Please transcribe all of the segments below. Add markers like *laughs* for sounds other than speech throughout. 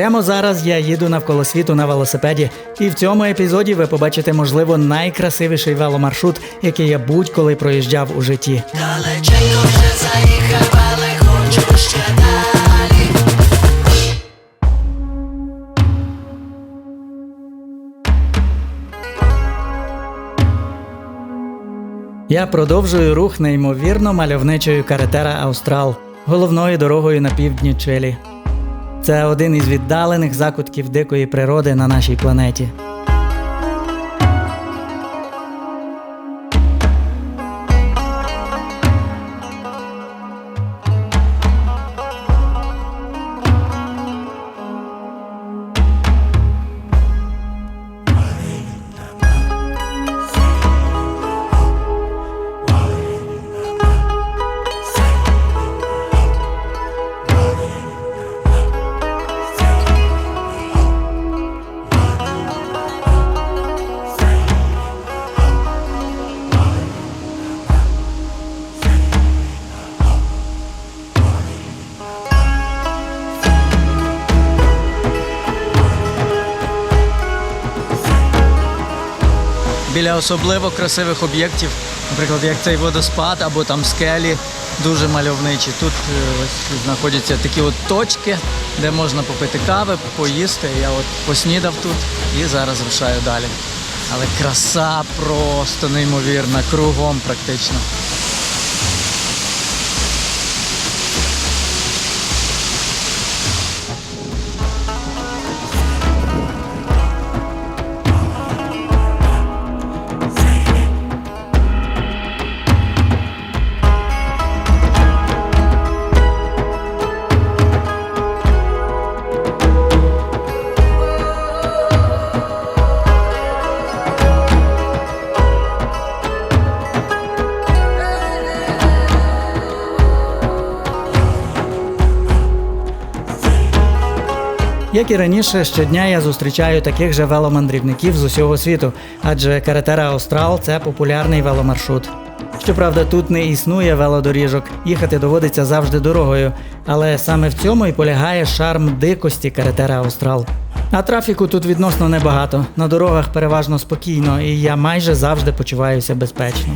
Прямо зараз я їду навколо світу на велосипеді, і в цьому епізоді ви побачите, можливо, найкрасивіший веломаршрут, який я будь-коли проїжджав у житті. Далеченько вже заїхав, але хочу ще далі. Я продовжую рух неймовірно мальовничою каретера Аустрал, головною дорогою на півдні Чилі. Це один із віддалених закутків дикої природи на нашій планеті. Біля особливо красивих об'єктів, наприклад, як цей водоспад або там скелі, дуже мальовничі. Тут е, ось знаходяться такі от точки, де можна попити кави, поїсти. Я от поснідав тут і зараз рушаю далі. Але краса просто неймовірна, кругом практично. І раніше, щодня я зустрічаю таких же веломандрівників з усього світу, адже каретера Аустрал це популярний веломаршрут. Щоправда, тут не існує велодоріжок, їхати доводиться завжди дорогою, але саме в цьому і полягає шарм дикості каретера Аустрал. А трафіку тут відносно небагато. На дорогах переважно спокійно, і я майже завжди почуваюся безпечно.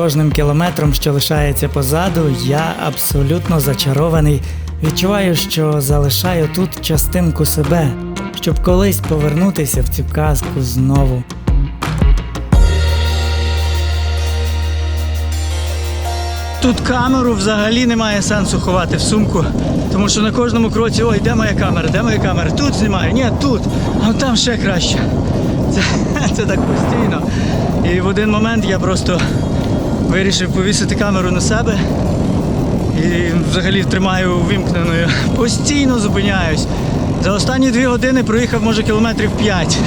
Кожним кілометром, що лишається позаду, я абсолютно зачарований. Відчуваю, що залишаю тут частинку себе, щоб колись повернутися в цю казку знову. Тут камеру взагалі немає сенсу ховати в сумку, тому що на кожному кроці ой, де моя камера, де моя камера? Тут знімаю, ні, тут, а там ще краще. Це, *laughs* це так постійно. І в один момент я просто вирішив повісити камеру на себе і взагалі тримаю вимкненою. Постійно зупиняюсь. За останні дві години проїхав, може, кілометрів 5.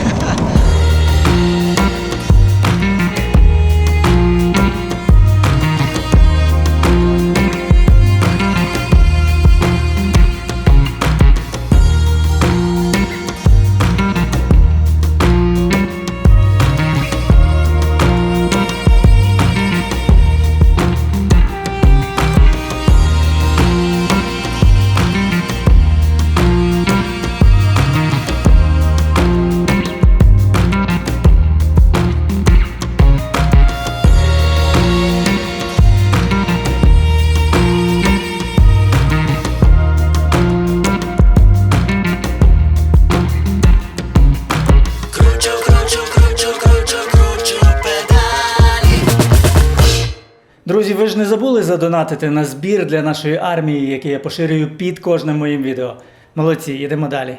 Забули задонатити на збір для нашої армії, який я поширюю під кожним моїм відео. Молодці, йдемо далі.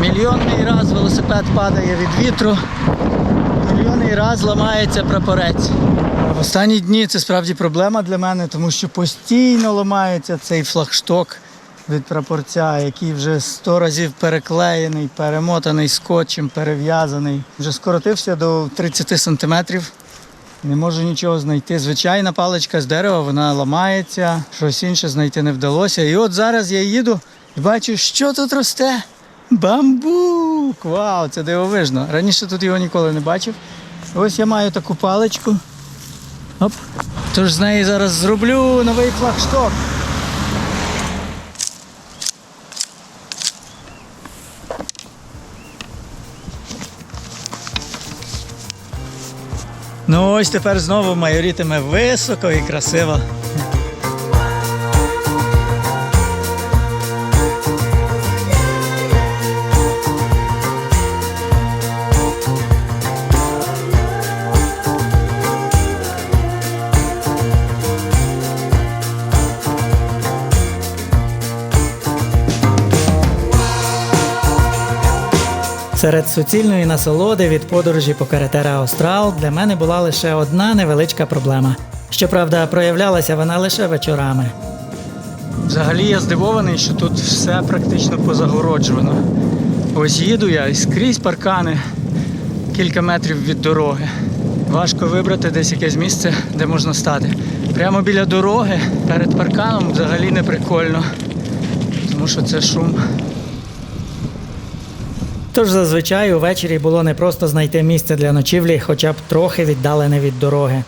Мільйонний раз велосипед падає від вітру. Мільйонний раз ламається прапорець. В останні дні це справді проблема для мене, тому що постійно ламається цей флагшток від прапорця, який вже сто разів переклеєний, перемотаний скотчем, перев'язаний. Вже скоротився до 30 сантиметрів. Не можу нічого знайти. Звичайна паличка з дерева, вона ламається, щось інше знайти не вдалося. І от зараз я їду і бачу, що тут росте. Бамбук! Вау, це дивовижно. Раніше тут його ніколи не бачив. Ось я маю таку паличку. Оп. Тож з неї зараз зроблю новий флагшток. Ну ось тепер знову майорітиме високо і красиво. Серед суцільної насолоди від подорожі по Каретера Аустрал для мене була лише одна невеличка проблема. Щоправда, проявлялася вона лише вечорами. Взагалі я здивований, що тут все практично позагороджувано. Ось їду я і скрізь паркани кілька метрів від дороги. Важко вибрати десь якесь місце, де можна стати. Прямо біля дороги перед парканом взагалі не прикольно, тому що це шум. Тож зазвичай увечері було не просто знайти місце для ночівлі, хоча б трохи віддалене від дороги.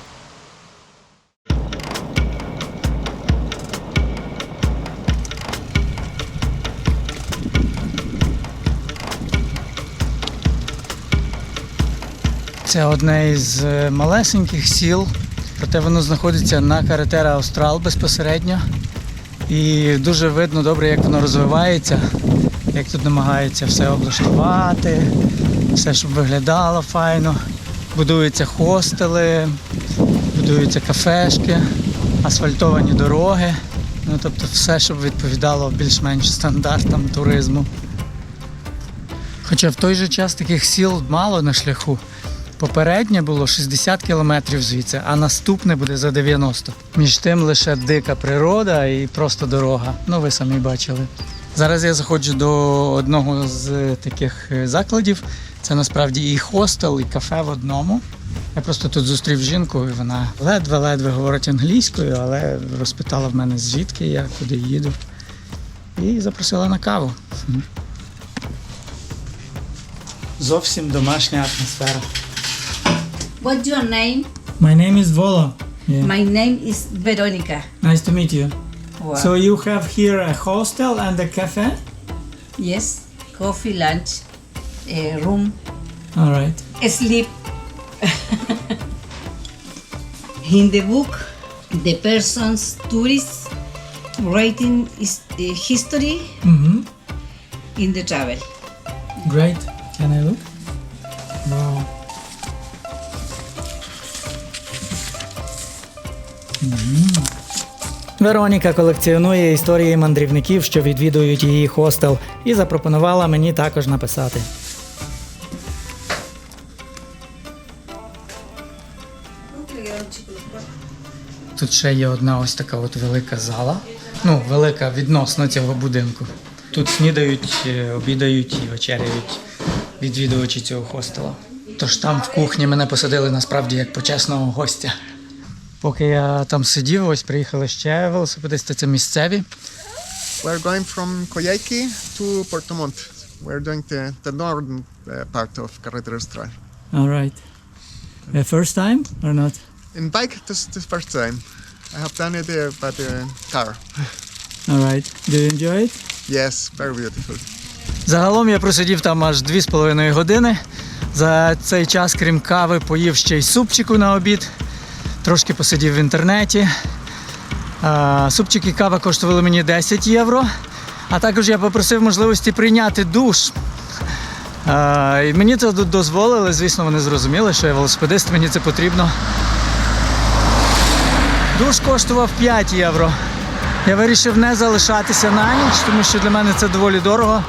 Це одне із е, малесеньких сіл, проте воно знаходиться на каретера Аустрал безпосередньо. І дуже видно добре, як воно розвивається, як тут намагаються все облаштувати, все, щоб виглядало файно. Будуються хостели, будуються кафешки, асфальтовані дороги. Ну, тобто все, щоб відповідало більш-менш стандартам туризму. Хоча в той же час таких сіл мало на шляху. Попереднє було 60 кілометрів звідси, а наступне буде за 90. Між тим лише дика природа і просто дорога. Ну, ви самі бачили. Зараз я заходжу до одного з таких е, закладів. Це насправді і хостел, і кафе в одному. Я просто тут зустрів жінку, і вона ледве-ледве говорить англійською, але розпитала в мене звідки я, куди їду. І запросила на каву. Зовсім домашня атмосфера. What's your name? My name is Volo. Yeah. My name is Veronica. Nice to meet you. Wow. So you have here a hostel and a cafe? yes, coffee, lunch, uh, room, All right. sleep. In the book, the person's tourist writing is the history Mm-hmm. in the travel. Great. Can I look? Вероніка колекціонує історії мандрівників, що відвідують її хостел, і запропонувала мені також написати. Тут ще є одна ось така от велика зала. Ну, велика відносно цього будинку. Тут снідають, е, обідають і вечеряють відвідувачі цього хостела. Тож там в кухні мене посадили насправді як почесного гостя. Поки я там сидів, ось приїхали ще велосипедисти, це місцеві. We're going from Coyhaique to Puerto Montt. We're doing the, the northern uh, part of Carretera Austral. All right. Uh, first time or not? In bike, this is the first time. I have done it uh, by the car. All right. Do you enjoy it? Yes, very beautiful. Загалом я просидів там аж 2,5 години. За цей час, крім кави, поїв ще й супчику на обід. Трошки посидів в інтернеті. А, Супчик і кава коштували мені 10 євро. А також я попросив можливості прийняти душ. І мені це дозволили, звісно, вони зрозуміли, що я велосипедист, мені це потрібно. Душ коштував 5 євро. Я вирішив не залишатися на ніч, тому що для мене це доволі дорого.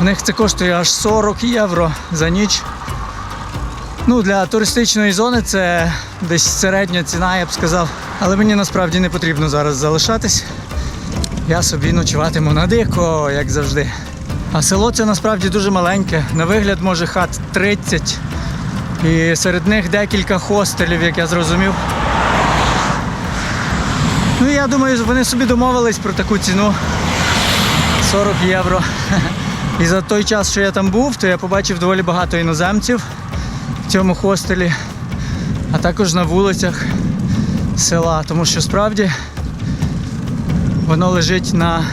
У них це коштує аж 40 євро за ніч. Ну, для туристичної зони це десь середня ціна, я б сказав. Але мені насправді не потрібно зараз залишатись. Я собі ночуватиму на дико, як завжди. А село це насправді дуже маленьке. На вигляд, може, хат 30. І серед них декілька хостелів, як я зрозумів. Ну, я думаю, вони собі домовились про таку ціну 40 євро. І за той час, що я там був, то я побачив доволі багато іноземців в цьому хостелі, а також на вулицях села, тому що справді воно лежить на,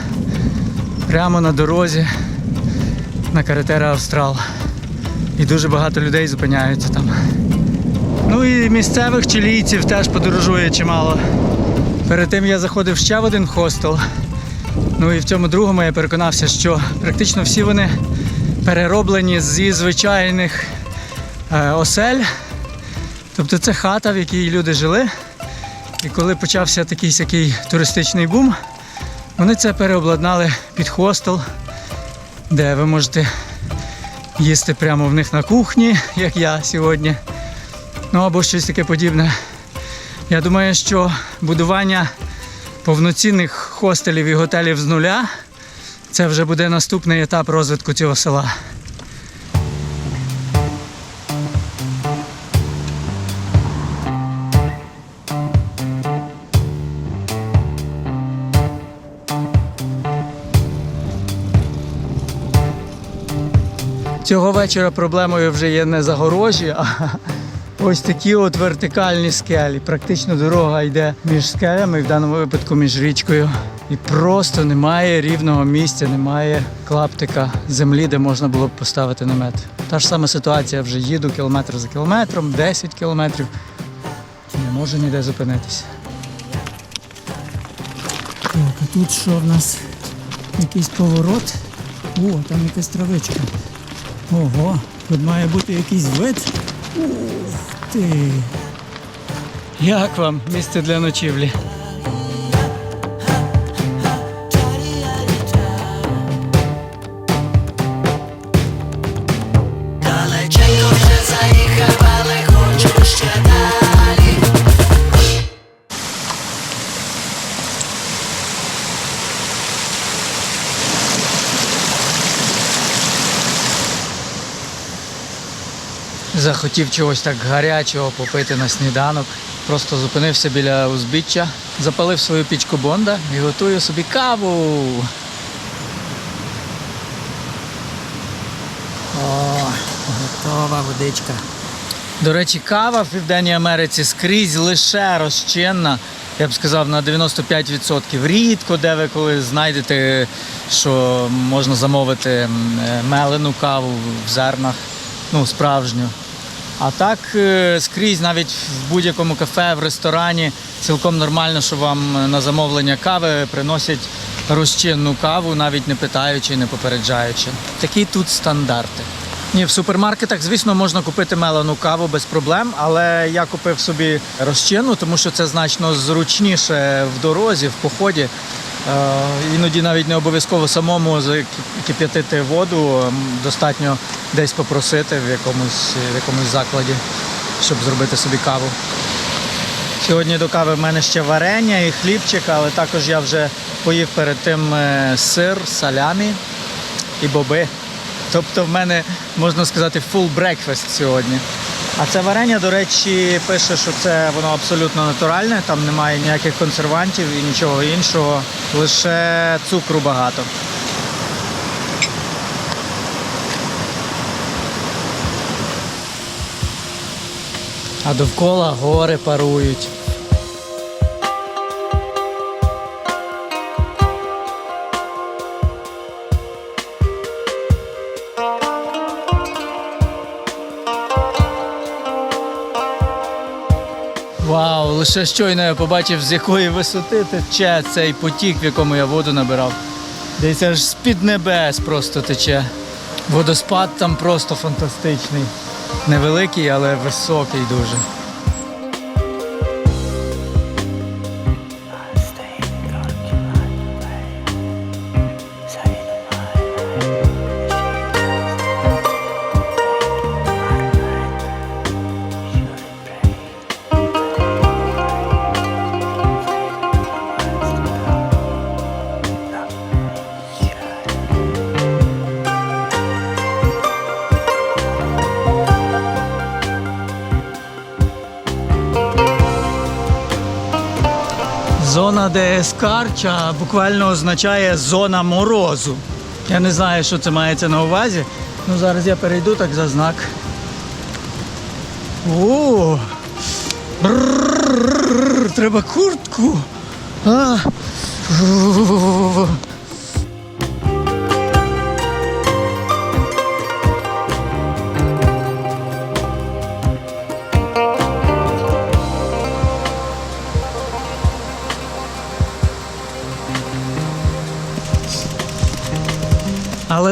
прямо на дорозі на каретера Австрал. І дуже багато людей зупиняються там. Ну і місцевих чилійців теж подорожує чимало. Перед тим я заходив ще в один хостел. Ну і в цьому другому я переконався, що практично всі вони перероблені зі звичайних е, осель. Тобто це хата, в якій люди жили. І коли почався такий сякий туристичний бум, вони це переобладнали під хостел, де ви можете їсти прямо в них на кухні, як я сьогодні. Ну або щось таке подібне. Я думаю, що будування повноцінних хостелів і готелів з нуля це вже буде наступний етап розвитку цього села. Цього вечора проблемою вже є не загорожі, а ось такі от вертикальні скелі. Практично дорога йде між скелями, в даному випадку між річкою. І просто немає рівного місця, немає клаптика землі, де можна було б поставити намет. Та ж сама ситуація, вже їду кілометр за кілометром, 10 кілометрів. Не можу ніде зупинитися. Так, а тут що в нас? Якийсь поворот. О, там якась травичка. Ого, тут має бути якийсь вид. Ух ти. Як вам місце для ночівлі? Захотів чогось так гарячого попити на сніданок. Просто зупинився біля узбіччя, запалив свою пічку Бонда і готую собі каву. О, готова водичка. До речі, кава в Південній Америці скрізь лише розчинна. Я б сказав, на 95%. Рідко де ви коли знайдете, що можна замовити е, мелену каву в зернах, ну, справжню. А так е, скрізь, навіть в будь-якому кафе, в ресторані, цілком нормально, що вам на замовлення кави приносять розчинну каву, навіть не питаючи, не попереджаючи. Такі тут стандарти. Ні, в супермаркетах, звісно, можна купити мелену каву без проблем, але я купив собі розчинну, тому що це значно зручніше в дорозі, в поході. Е, іноді навіть не обов'язково самому закип'ятити воду, достатньо десь попросити в якомусь, в якомусь закладі, щоб зробити собі каву. Сьогодні до кави в мене ще варення і хлібчик, але також я вже поїв перед тим е, сир, салямі і боби. Тобто в мене, можна сказати, full breakfast сьогодні. А це варення, до речі, пише, що це воно абсолютно натуральне, там немає ніяких консервантів і нічого іншого, лише цукру багато. А довкола гори парують. Лише щойно я побачив, з якої висоти тече цей потік, в якому я воду набирав. Десь аж з-під небес просто тече. Водоспад там просто фантастичний. Невеликий, але високий дуже. де скарча буквально означає зона морозу. Я не знаю, що це мається на увазі. Ну Зараз я перейду так за знак. О! Треба куртку. А.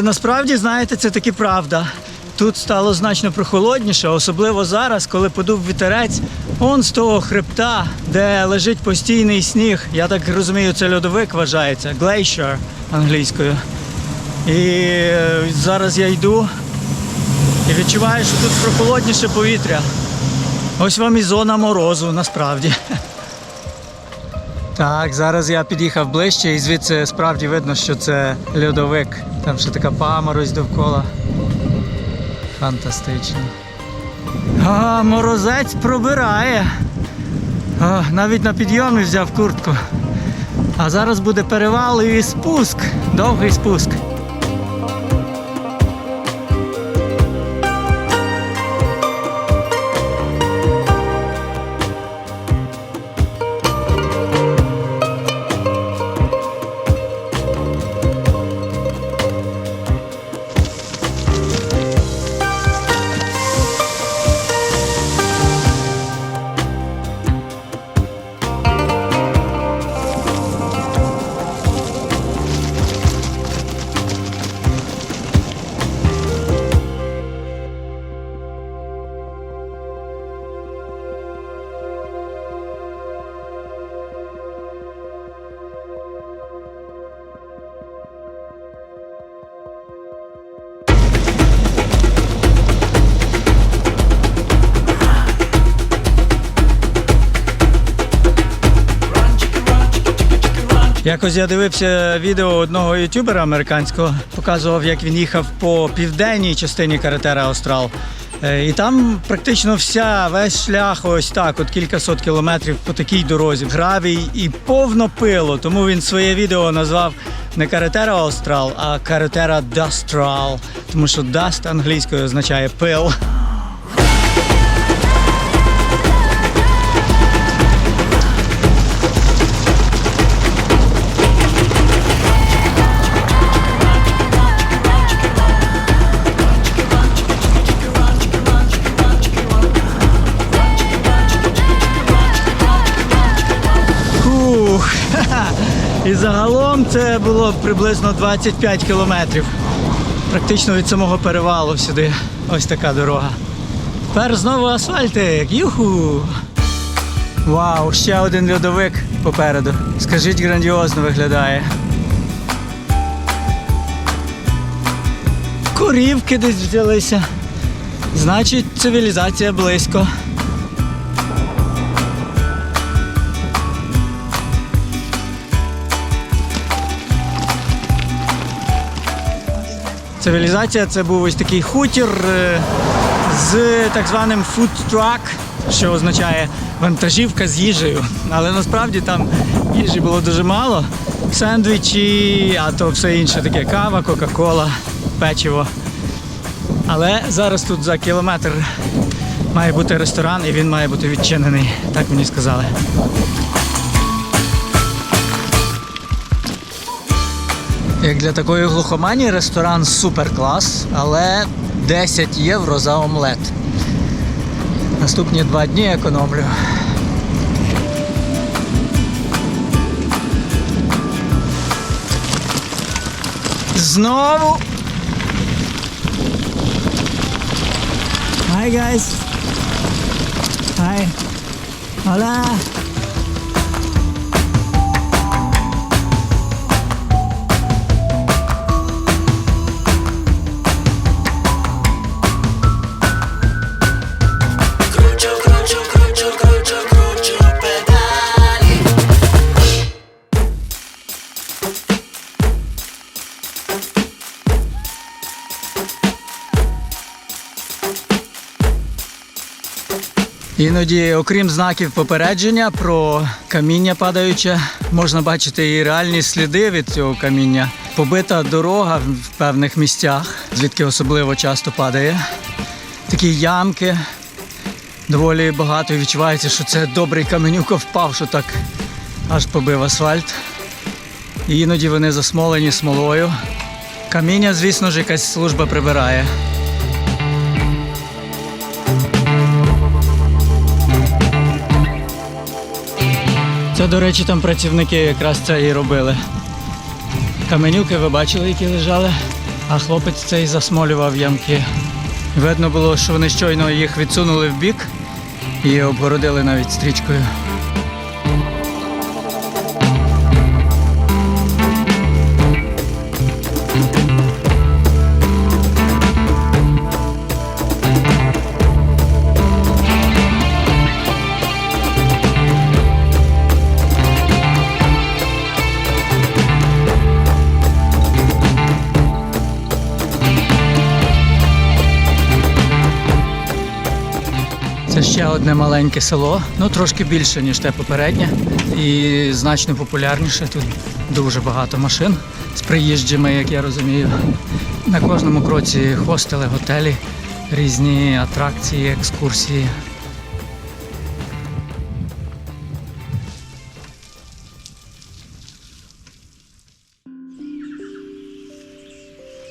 Але насправді, знаєте, це таки правда. Тут стало значно прохолодніше, особливо зараз, коли подув вітерець. Он з того хребта, де лежить постійний сніг. Я так розумію, це льодовик вважається, glacier англійською. І е, зараз я йду і відчуваю, що тут прохолодніше повітря. Ось вам і зона морозу, насправді. *laughs* Так, зараз я під'їхав ближче і звідси справді видно, що це льодовик. Там ще така паморозь довкола. Фантастично. А, морозець пробирає. А, навіть на підйомі взяв куртку. А зараз буде перевал і спуск. Довгий спуск. Якось я дивився відео одного ютубера американського, показував, як він їхав по південній частині Каретера Австрал. Е, І там практично вся весь шлях, ось так, от кількасот кілометрів по такій дорозі. Гравій і повно пило. Тому він своє відео назвав не Каретера Австрал, а Каретера Дастрал. Тому що даст англійською означає пил. Приблизно 25 кілометрів. Практично від самого перевалу сюди. Ось така дорога. Тепер знову асфальтик. Юху! Вау, ще один льодовик попереду. Скажіть, грандіозно виглядає. Корівки десь взялися. Значить, цивілізація близько. Цивілізація це був ось такий хутір е, з так званим truck, що означає вантажівка з їжею. Але насправді там їжі було дуже мало. Сендвічі, а то все інше таке кава, кока-кола, печиво. Але зараз тут за кілометр має бути ресторан і він має бути відчинений. Так мені сказали. Як для такої глухомані ресторан супер клас, але 10 євро за омлет. Наступні два дні економлю. Знову. Hi guys. Hi. Hola. Іноді, окрім знаків попередження про каміння падаюче, можна бачити і реальні сліди від цього каміння. Побита дорога в певних місцях, звідки особливо часто падає. Такі ямки доволі багато і відчувається, що це добрий каменюка впав, що так аж побив асфальт. І іноді вони засмолені смолою. Каміння, звісно ж, якась служба прибирає. До речі, там працівники якраз це і робили. Каменюки ви бачили, які лежали, а хлопець цей засмолював ямки. Видно було, що вони щойно їх відсунули в бік і обгородили навіть стрічкою. Одне маленьке село, ну трошки більше, ніж те попереднє, і значно популярніше. Тут дуже багато машин з приїжджими, як я розумію. На кожному кроці хостели, готелі, різні атракції, екскурсії.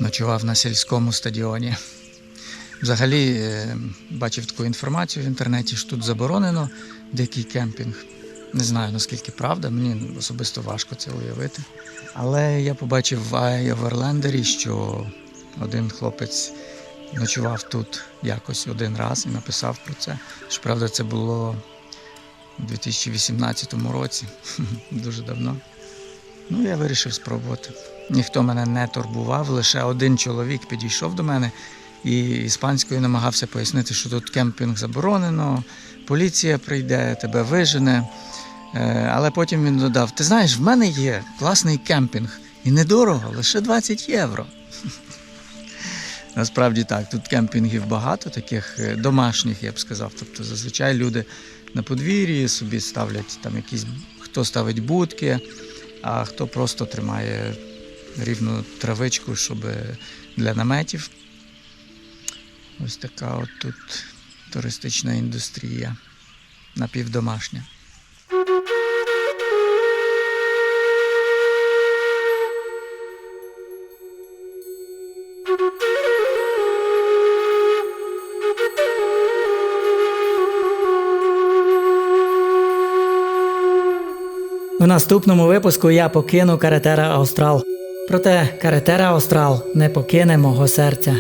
Ночував на сільському стадіоні. Взагалі е, бачив таку інформацію в інтернеті, що тут заборонено дикий кемпінг. Не знаю наскільки правда, мені особисто важко це уявити. Але я побачив в Ай Оверлендері, що один хлопець ночував тут якось один раз і написав про це. Щоправда, це було у 2018 році, *laughs* дуже давно. Ну, я вирішив спробувати. Ніхто мене не турбував, лише один чоловік підійшов до мене і іспанською намагався пояснити, що тут кемпінг заборонено, поліція прийде, тебе вижене. Е, Але потім він додав: Ти знаєш, в мене є класний кемпінг і недорого, лише 20 євро. *laughs* Насправді так, тут кемпінгів багато, таких е, домашніх, я б сказав. Тобто зазвичай люди на подвір'ї собі ставлять там якісь, хто ставить будки, а хто просто тримає рівну травичку, щоб для наметів. Ось така от тут туристична індустрія напівдомашня. В наступному випуску я покину Каретера Аустрал. Проте Каретера Аустрал не покине мого серця.